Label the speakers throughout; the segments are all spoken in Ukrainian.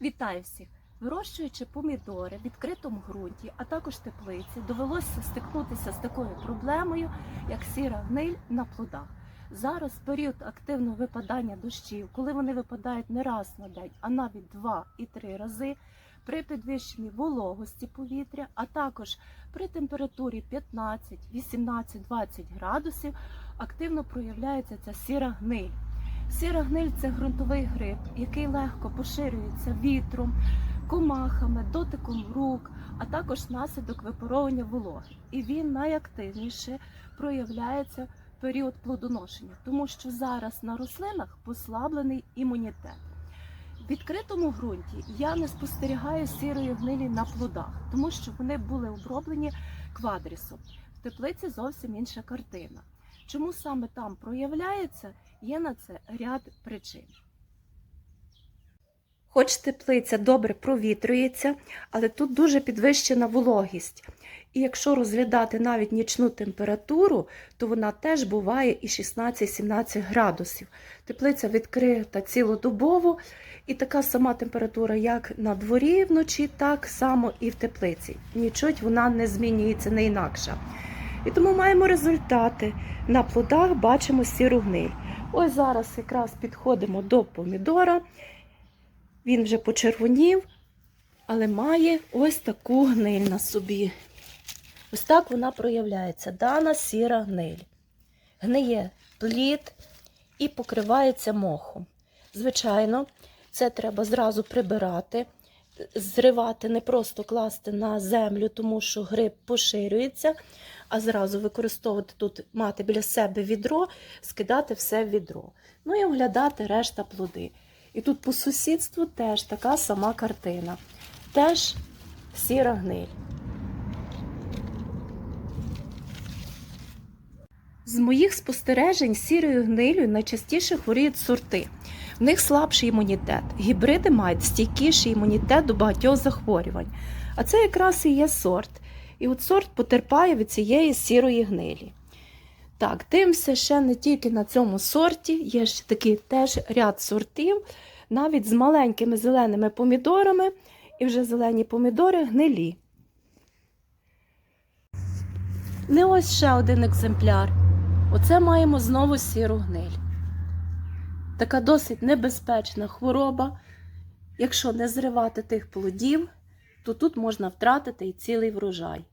Speaker 1: Вітаю всіх! Вирощуючи помідори в відкритому ґрунті, а також теплиці, довелося стикнутися з такою проблемою, як сіра гниль на плодах. Зараз період активного випадання дощів, коли вони випадають не раз на день, а навіть два і три рази, при підвищенні вологості повітря, а також при температурі 15, 18, 20 градусів, активно проявляється ця сіра гниль. Сіра гниль це ґрунтовий гриб, який легко поширюється вітром, комахами, дотиком рук, а також внаслідок випаровування вологи. І він найактивніше проявляється в період плодоношення, тому що зараз на рослинах послаблений імунітет. В відкритому ґрунті я не спостерігаю сірої гнилі на плодах, тому що вони були оброблені квадрісом. В теплиці зовсім інша картина. Чому саме там проявляється, є на це ряд причин. Хоч теплиця добре провітрюється, але тут дуже підвищена вологість. І якщо розглядати навіть нічну температуру, то вона теж буває і 16-17 градусів. Теплиця відкрита цілодобово, і така сама температура, як на дворі вночі, так само і в теплиці. Нічуть вона не змінюється, не інакша. І тому маємо результати. На плодах бачимо сіру гниль. Ось зараз якраз підходимо до помідора. Він вже почервонів, але має ось таку гниль на собі. Ось так вона проявляється. Дана сіра гниль. Гниє плід і покривається мохом. Звичайно, це треба зразу прибирати, зривати, не просто класти на землю, тому що гриб поширюється, а зразу використовувати тут, мати біля себе відро, скидати все в відро. Ну і оглядати решта плоди. І тут по сусідству теж така сама картина. Теж сіра гниль. З моїх спостережень сірою гнилю найчастіше хворіють сорти. В них слабший імунітет. Гібриди мають стійкіший імунітет до багатьох захворювань. А це якраз і є сорт. І от сорт потерпає від цієї сірої гнилі. Так, дивимося ще не тільки на цьому сорті, є ще такий теж ряд сортів, навіть з маленькими зеленими помідорами, і вже зелені помідори гнилі. Не ось ще один екземпляр. Оце маємо знову сіру гниль. Така досить небезпечна хвороба. Якщо не зривати тих плодів, то тут можна втратити і цілий врожай.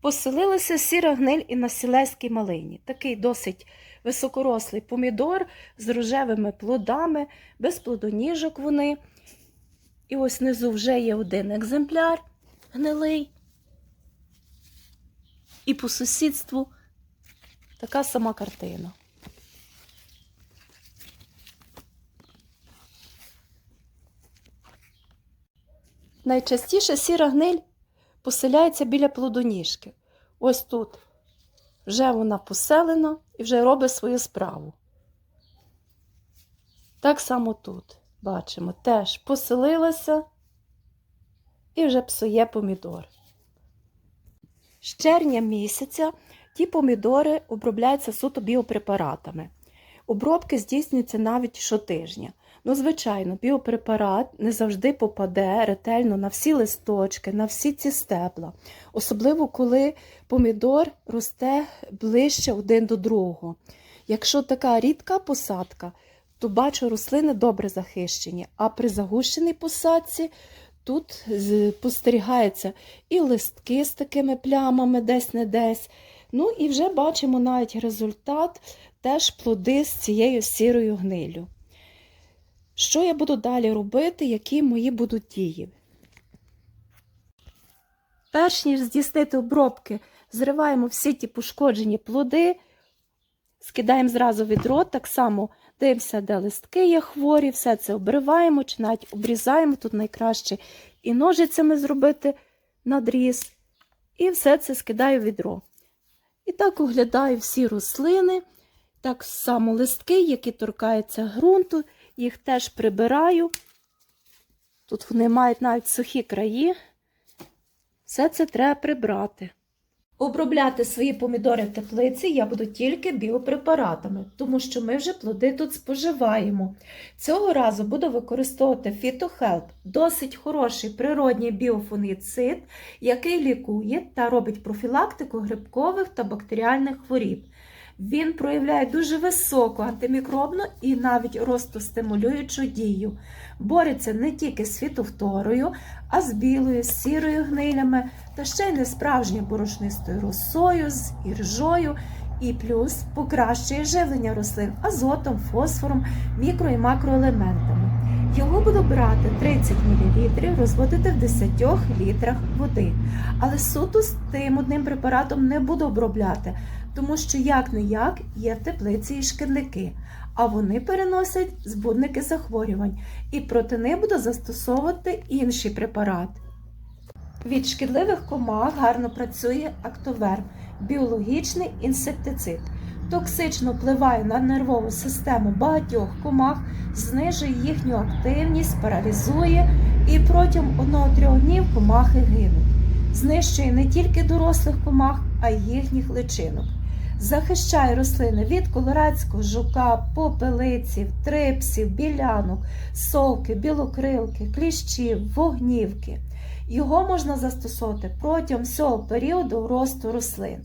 Speaker 1: Поселилася сіра гниль і на сілеській малині. Такий досить високорослий помідор з рожевими плодами, без плодоніжок вони. І ось внизу вже є один екземпляр гнилий. І по сусідству така сама картина. Найчастіше сіра гниль поселяється біля плодоніжки. Ось тут вже вона поселена і вже робить свою справу. Так само тут бачимо, теж поселилася і вже псує помідор. З червня місяця ті помідори обробляються суто біопрепаратами. Обробки здійснюються навіть щотижня. Ну, звичайно, біопрепарат не завжди попаде ретельно на всі листочки, на всі ці стебла. Особливо, коли помідор росте ближче один до другого. Якщо така рідка посадка, то бачу, рослини добре захищені, а при загущеній посадці тут спостерігаються і листки з такими плямами десь не десь. Ну і вже бачимо навіть результат, теж плоди з цією сірою гнилю. Що я буду далі робити, які мої будуть дії? Перш ніж здійснити обробки, зриваємо всі ті пошкоджені плоди, скидаємо зразу відро, так само дивимося, де листки є хворі, все це обриваємо чи навіть обрізаємо, тут найкраще і ножицями зробити надріз, і все це скидаю в відро. І так оглядаю всі рослини, так само листки, які торкаються ґрунту, їх теж прибираю. Тут вони мають навіть сухі краї. Все це треба прибрати. Обробляти свої помідори в теплиці я буду тільки біопрепаратами, тому що ми вже плоди тут споживаємо. Цього разу буду використовувати фітохелп, досить хороший природній біофунгіцид, який лікує та робить профілактику грибкових та бактеріальних хворіб. Він проявляє дуже високу антимікробну і навіть ростостимулюючу дію. Бореться не тільки з фітофторою, а з білою, з сірою гнилями та ще й несправжньою борошнистою росою, з іржою. І плюс покращує живлення рослин азотом, фосфором, мікро і макроелементами. Його буду брати 30 мл, розводити в 10 літрах води. Але суто з тим одним препаратом не буду обробляти, тому що як не як є в теплиці і шкідники, а вони переносять збудники захворювань, і проти них буду застосовувати інший препарат. Від шкідливих комах гарно працює актоверм, біологічний інсектицид. Токсично впливає на нервову систему багатьох комах, знижує їхню активність, паралізує і протягом 1-3 днів комахи гинуть. Знищує не тільки дорослих комах, а й їхніх личинок. Захищає рослини від колорадського жука, попелиців, трипсів, білянок, совки, білокрилки, кліщів, вогнівки. Його можна застосовувати протягом всього періоду росту рослин.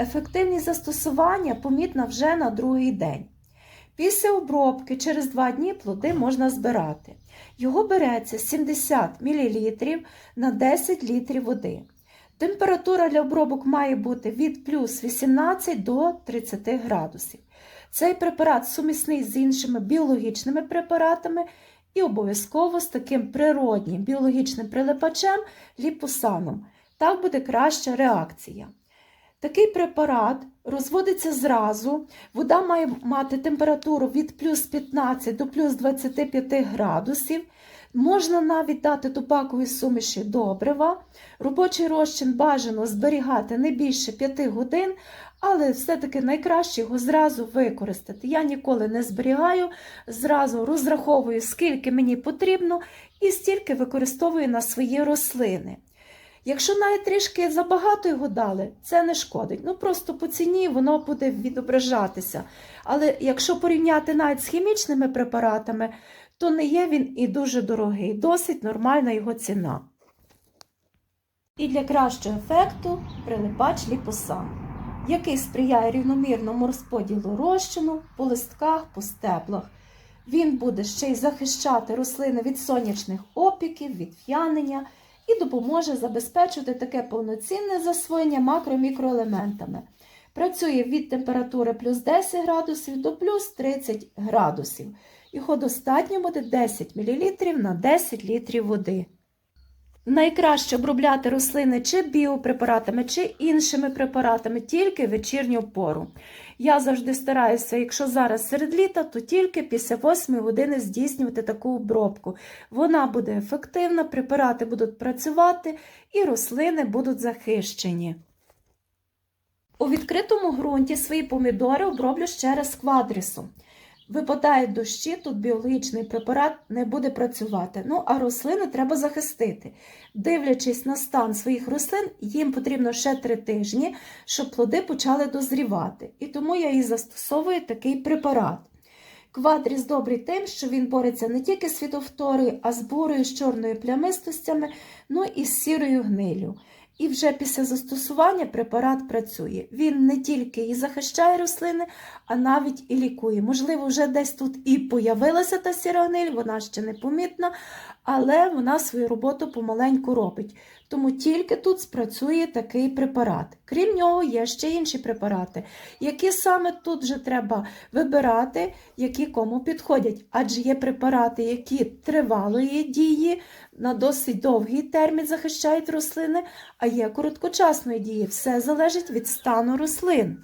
Speaker 1: Ефективність застосування помітна вже на другий день. Після обробки через 2 дні плоди можна збирати. Його береться 70 мл на 10 літрів води. Температура для обробок має бути від плюс 18 до 30 градусів. Цей препарат сумісний з іншими біологічними препаратами і обов'язково з таким природнім біологічним прилипачем ліпосаном. Так буде краща реакція. Такий препарат розводиться зразу, вода має мати температуру від плюс 15 до плюс 25 градусів. Можна навіть дати тупакові суміші добрива. Робочий розчин бажано зберігати не більше 5 годин, але все-таки найкраще його зразу використати. Я ніколи не зберігаю, зразу розраховую, скільки мені потрібно, і стільки використовую на свої рослини. Якщо навіть трішки забагато його дали, це не шкодить. Ну просто по ціні воно буде відображатися. Але якщо порівняти навіть з хімічними препаратами, то не є він і дуже дорогий, досить нормальна його ціна. І для кращого ефекту прилипач ліпосан, який сприяє рівномірному розподілу розчину по листках, по стеблах. Він буде ще й захищати рослини від сонячних опіків, від в'янення і допоможе забезпечити таке повноцінне засвоєння макро-мікроелементами. Працює від температури плюс 10 градусів до плюс 30 градусів. Його достатньо буде 10 мл на 10 літрів води. Найкраще обробляти рослини чи біопрепаратами, чи іншими препаратами тільки в вечірню пору. Я завжди стараюся, якщо зараз серед літа, то тільки після 8 години здійснювати таку обробку. Вона буде ефективна, препарати будуть працювати і рослини будуть захищені. У відкритому ґрунті свої помідори оброблю ще раз квадрісом. Випадають дощі, тут біологічний препарат не буде працювати. Ну, а рослини треба захистити. Дивлячись на стан своїх рослин, їм потрібно ще три тижні, щоб плоди почали дозрівати. І тому я і застосовую такий препарат. Квадріс добрий тим, що він бореться не тільки з фітофторою, а з бурою, з чорною плямистостями, ну і з сірою гнилю. І вже після застосування препарат працює. Він не тільки і захищає рослини, а навіть і лікує. Можливо, вже десь тут і появилася та сіраниль, вона ще не помітна, але вона свою роботу помаленьку робить. Тому тільки тут спрацює такий препарат. Крім нього, є ще інші препарати, які саме тут вже треба вибирати, які кому підходять. Адже є препарати, які тривалої дії, на досить довгий термін захищають рослини, а є короткочасної дії. Все залежить від стану рослин.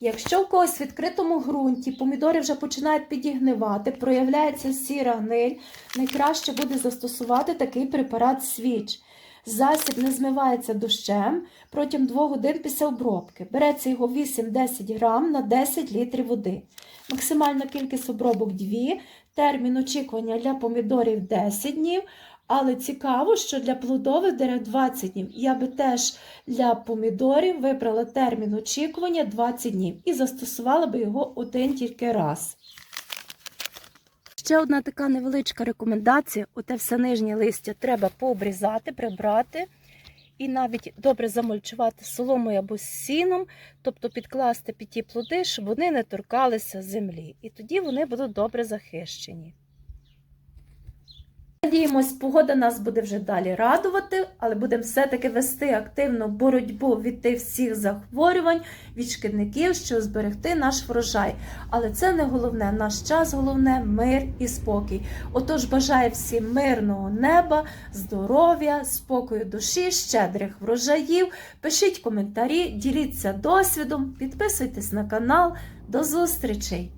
Speaker 1: Якщо в когось в відкритому ґрунті помідори вже починають підігнивати, проявляється сіра гниль, найкраще буде застосувати такий препарат свіч. Засіб не змивається дощем протягом 2 годин після обробки. Береться його 8-10 грам на 10 літрів води. Максимальна кількість обробок 2, термін очікування для помідорів 10 днів, Але цікаво, що для плодових дерев 20 днів. Я би теж для помідорів вибрала термін очікування 20 днів і застосувала би його один тільки раз. Ще одна така невеличка рекомендація: оте все нижнє листя треба пообрізати, прибрати і навіть добре замульчувати соломою або сіном, тобто підкласти під ті плоди, щоб вони не торкалися землі. І тоді вони будуть добре захищені. Надіємось, погода нас буде вже далі радувати, але будемо все-таки вести активну боротьбу від тих всіх захворювань, від шкідників, щоб зберегти наш врожай. Але це не головне, наш час головне мир і спокій. Отож, бажаю всім мирного неба, здоров'я, спокою душі, щедрих врожаїв. Пишіть коментарі, діліться досвідом, підписуйтесь на канал. До зустрічей!